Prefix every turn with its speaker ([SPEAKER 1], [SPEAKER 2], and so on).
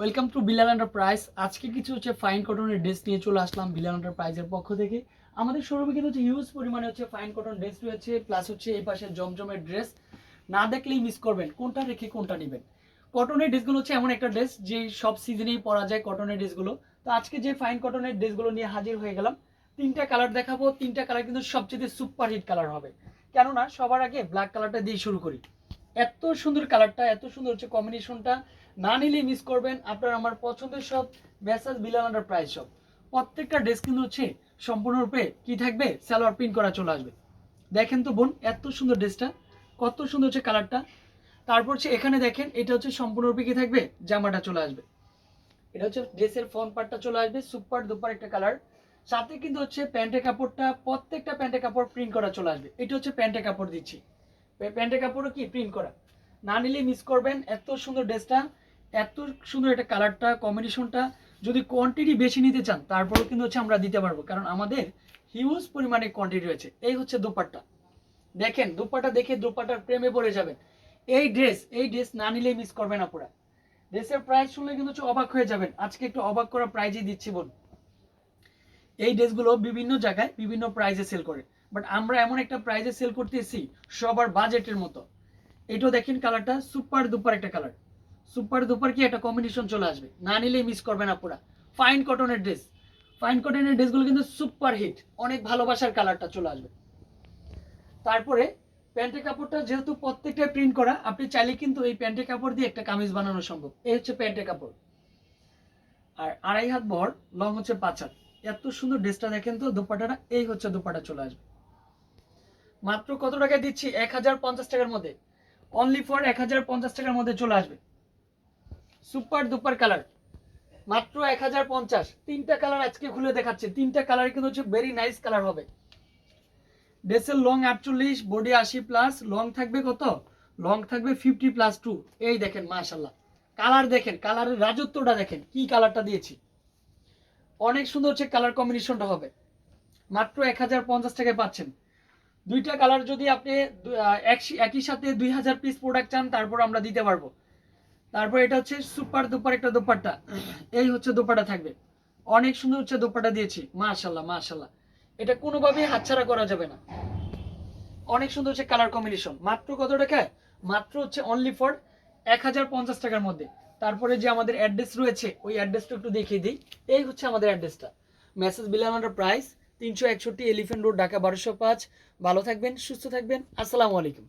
[SPEAKER 1] Welcome to Bilal enterprise আজকে কিছু হচ্ছে ফাইন কটনের ড্রেস নিয়ে চলে আসলাম বিলাল এন্টারপ্রাইজের পক্ষ থেকে। আমাদের শোরুমে কিন্তু হচ্ছে হিউজ পরিমাণে হচ্ছে ফাইন কটন ড্রেস রয়েছে প্লাস হচ্ছে এই পাশে জমজমের ড্রেস না দেখলেই মিস করবেন, কোনটা রেখে কোনটা নেবেন। কটনের ড্রেসগুলো হচ্ছে এমন একটা ড্রেস যে সব সিজনেই পরা যায় কটনের ড্রেসগুলো তো আজকে যে ফাইন কটনের ড্রেসগুলো নিয়ে হাজির হয়ে গেলাম, তিনটা কালার দেখাবো। তিনটা কালার কিন্তু সবচেয়ে সুপার হিট কালার হবে। কেননা সবার আগে ব্ল্যাক কালারটা দিয়ে শুরু করি। এত সুন্দর কালারটা, এত সুন্দর হচ্ছে কম্বিনেশনটা না নিলেই মিস করবেন আপনার আমার পছন্দের সব বিলাল আন্ডার প্রাইস সব প্রত্যেকটা ড্রেস কিন্তু হচ্ছে সম্পূর্ণরূপে কি থাকবে? সালোয়ার প্রিন্ট করা চলে আসবে। দেখেন তো বোন, এত সুন্দর ড্রেসটা কত সুন্দর হচ্ছে কালারটা। তারপর হচ্ছে এখানে দেখেন, এটা হচ্ছে সম্পূর্ণরূপে কি থাকবে? জামাটা চলে আসবে। এটা হচ্ছে ড্রেসের ফ্রন্ট পার্টটা চলে আসবে সুপার দুপার একটা কালার সাথে কিন্তু হচ্ছে প্যান্টের কাপড়টা, প্রত্যেকটা প্যান্টের কাপড় প্রিন্ট করা চলে আসবে। এটা হচ্ছে প্যান্টের কাপড় দিচ্ছি। প্যান্টের কাপড়ও কি প্রিন্ট করা? না নিলে মিস করবেন, এত সুন্দর ড্রেসটা, এত সুন্দর একটা কালারটা কম্বিনেশনটা যদি কোয়ান্টিটি বেশি নিতে চান, তারপরেও কিন্তু হচ্ছে আমরা দিতে পারব। কারণ আমাদের হিউজ পরিমাণে কোয়ান্টিটি রয়েছে। এই হচ্ছে দোপাট্টা। দেখেন, দোপাট্টা দেখে দোপাট্টার প্রেমে পড়ে যাবেন। এই ড্রেস এই ড্রেস না নিলেই মিস করবেন আপনারা ড্রেসের প্রাইস শুনলে কিন্তু হচ্ছে অবাক হয়ে যাবেন। আজকে একটু অবাক করা প্রাইজই দিচ্ছি বোন এই ড্রেসগুলো বিভিন্ন জায়গায় বিভিন্ন প্রাইজে সেল করে। বাট আমরা এমন একটা প্রাইজে সেল করতেছি সবার বাজেটের মতো। এটাও দেখেন কালারটা সুপার দুপার একটা কালার সুপার দুপার কি একটা কম্বিনেশন চলে আসবে। না নিলেই মিস করবেন আপনারা ফাইন কটনের ড্রেস ফাইন কটনের ড্রেসগুলো কিন্তু সুপার হিট অনেক ভালোবাসার কালারটা চলে আসবে। তারপরে প্যান্টের কাপড়টা যেহেতু প্রত্যেকটা প্রিন্ট করা, আপনি চাইলে কিন্তু এই প্যান্টের কাপড় দিয়ে একটা কামিজ বানানো সম্ভব। এই হচ্ছে প্যান্টের কাপড়। আর আড়াই হাত বহর লং হচ্ছে পাঁচ হাত। এত সুন্দর ড্রেসটা দেখেন তো, দোপাটাটা, এই হচ্ছে দোপাটা চলে আসবে। মাত্র কত টাকায় দিচ্ছি? এক হাজার পঞ্চাশ টাকার মধ্যে। অনলি ফর এক হাজার পঞ্চাশ টাকার মধ্যে চলে আসবে। সুপার দুপার কালার মাত্র এক হাজার পঞ্চাশ। তিনটা কালার আজকে খুলে দেখাচ্ছে। তিনটা কালার কিন্তু হচ্ছে ভেরি নাইস কালার হবে। ড্রেসের লং আটচল্লিশ বডি আশি প্লাস লং থাকবে কত? লং থাকবে ফিফটি প্লাস টু এই দেখেন মাশাল্লাহ কালার দেখেন কালারের রাজত্বটা দেখেন, কি কালারটা দিয়েছি। অনেক সুন্দর হচ্ছে কালার কম্বিনেশনটা হবে। মাত্র এক হাজার পঞ্চাশ টাকায় পাচ্ছেন। দুইটা কালার যদি আপনি এক- একই সাথে দুই হাজার পিস প্রোডাক্ট চান, তারপর আমরা দিতে পারব। তারপর এটা হচ্ছে সুপার দুপার একটা দোপাট্টা। এই হচ্ছে দোপাটা থাকবে। অনেক সুন্দর হচ্ছে দোপাটা দিয়েছি। মাশাল্লাহ মাশাল্লাহ। এটা কোনোভাবেই হাতছাড়া করা যাবে না। অনেক সুন্দর হচ্ছে কালার কম্বিনেশন মাত্র কত টাকায় মাত্র হচ্ছে অনলি ফর এক হাজার পঞ্চাশ টাকার মধ্যে। তারপরে যে আমাদের অ্যাড্রেস রয়েছে, ওই অ্যাড্রেসটা একটু দেখিয়ে দিই। এই হচ্ছে আমাদের অ্যাড্রেসটা মেসেজ বিলামান্ডার প্রাইস তিনশো একষট্টি এলিফেন্ট রোড ঢাকা বারোশো পাঁচ। ভালো থাকবেন সুস্থ থাকবেন। আসসালামু আলাইকুম।